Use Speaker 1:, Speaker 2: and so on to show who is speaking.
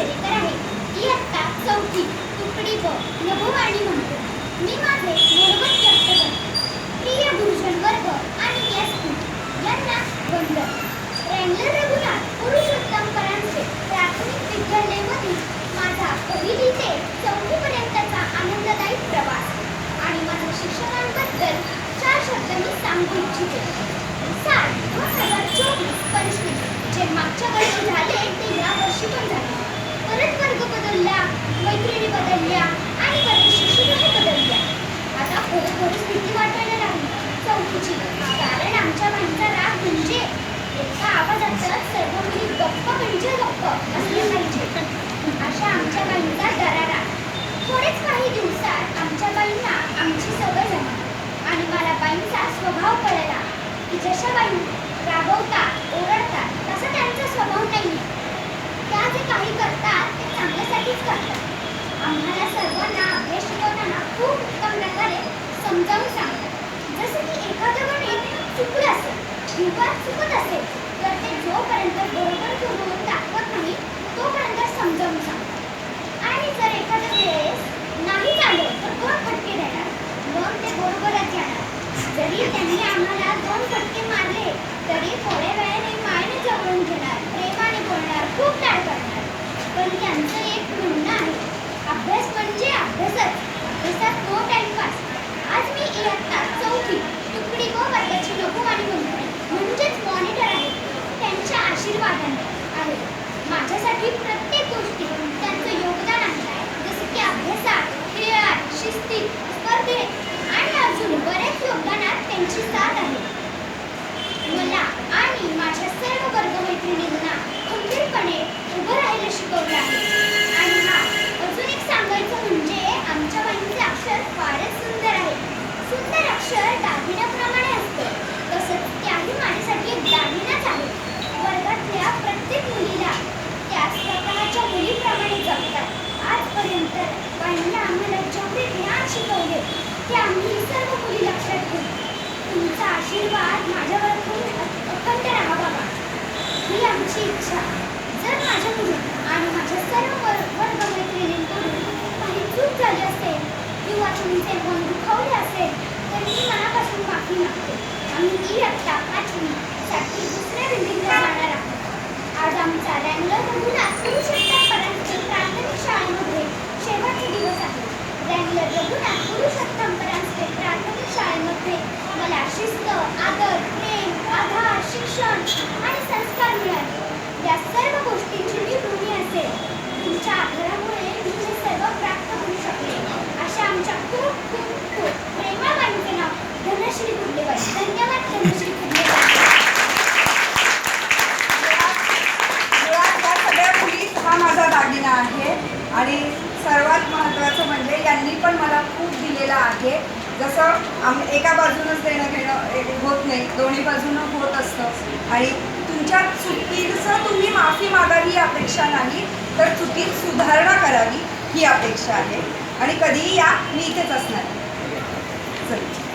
Speaker 1: खेडेकर आहे. इयत्ता चौथी तुकडी ब नभोवाणी म्हणतो. मी माझे मनोगत व्यक्त करतो. प्रिय गुरुजन वर्ग आणि व्यासपीठ यांना वंदन. रँगलर रघुनाथ पुरुषोत्तम परांचे प्राथमिक विद्यालयामधील माझा पहिली ते चौथीपर्यंतचा आनंददायी प्रवास आणि माझ्या शिक्षकांबद्दल चार शब्द मी सांगू इच्छिते. सात दोन हजार चोवीस पंचवीस जे मागच्या वर्षी झाले ते या वर्षी पण झाले. परत वर्ग बदलला मैत्रिणी बदलल्या आणि परत शिक्षकही बदलल्या. आता खरोखरच भीती वाटायला लागली चौथीची कारण आमच्या बाईंचा राग म्हणजे एका आवाजाचा सर्व मुली गप्प म्हणजे गप्प असले पाहिजे. अशा आमच्या बाईंचा दरारा. थोडेच काही दिवसात आमच्या बाईंना आमची सवय झाली आणि मला बाईंचा स्वभाव कळला. की जशा बाई राबवतात ओरडतात तसा त्यांचा स्वभाव नाही त्या जे काही करतात ते चांगल्यासाठीच करतात. आम्हाला सर्वांना अभ्यास शिकवताना खूप उत्तम प्रकारे समजावून सांगतात. जसं की एखादं गणित चुकलं असेल किंवा चुकत असेल तर ते जोपर्यंत बरोबर करून दाखवत नाही तोपर्यंत समजावून सांगतात. आणि जर एखाद्या वेळेस नाही झालं तर दोन फटके देणार मग ते बरोबरच येणार. जरी त्यांनी आम्हाला दोन फटके मारले तरी थोड्या वेळाने मायने जवळून घेणार. प्रेमाने बोलणार खूप लाड करणार पण त्यांचं एक म्हणणं आहे अभ्यास म्हणजे अभ्यासच अभ्यासात नो टाइमपास आज मी इयत्ता चौथी तुकडी व वर्गाची लघुवाणी म्हणतो म्हणजेच मॉनिटर आहे त्यांच्या आशीर्वादाने आहे माझ्यासाठी प्रत्येक गोष्टीत त्यांचं योगदान आहे जसं की अभ्यासात खेळात शिस्तीत स्पर्धेत आणि अजून बऱ्याच योगदानात त्यांची साथ आहे मला आणि माझ्या सर्व वर्गमैत्रिणींना खंबीरपणे उभं राहायला शिकवलं आहे आणि हा अजून एक सांगायचं म्हणजे आमच्या बाईंचे अक्षर फारच सुंदर आहे सुंदर अक्षर दागिन्याप्रमाणे असतं तसंच त्याही माझ्यासाठी एक दागिनाच आहे वर्गातल्या प्रत्येक मुलीला त्या स्वतःच्या मुलीप्रमाणे जपतात आजपर्यंत बाईंनी आम्हाला जेवढे ज्ञान शिकवले ते आम्ही सर्व मुली लक्षात ठेवू तुमचा आशीर्वाद माझ्यावर खूप अखंड राहा बाबा ही आमची इच्छा जर माझ्याकडून आणि माझ्या सर्व वर्ग वर्गमैत्रिणींकडून काही चूक झाली असेल किंवा तुमचे मन दुखावले असेल तर मी मनापासून माफी मागते. आम्ही इयत्ता पाचवी साठी दुसऱ्या बिल्डिंगला जाणार आहोत. आज आमचा रँगलर रघुनाथ पुरुषोत्तम प्राथमिक शाळेमध्ये शेवटचे दिवस आहे. रँगलर रघुनाथ पुरुषोत्तम परांजपे प्राथमिक शाळेमध्ये मला शिस्त आदर प्रेम आधार शिक्षण आणि संस्कार मिळाले या सर्व गोष्टींची मी ऋणी असेल तुमच्या आग्रहामुळे मी हे सर्व प्राप्त करू शकले अशा आमच्या खूप खूप खूप प्रेमाबाईंचे नाव धनश्री गुड्डेबाई धन्यवाद धनश्री गुड्डेबाई
Speaker 2: मुळात या सगळ्या मुलीत हा माझा दागिना आहे आणि सर्वात महत्त्वाचं म्हणजे यांनी पण मला खूप दिलेला आहे. जसं आम एका बाजूनच देणं घेणं होत नाही. दोन्ही बाजूनं होत असतं. आणि तुमच्या चुकीचं तुम्ही माफी मागावी ही अपेक्षा नाही तर चुकीत सुधारणा करावी ही अपेक्षा आहे. आणि कधीही या मी इथेच असणार. चल.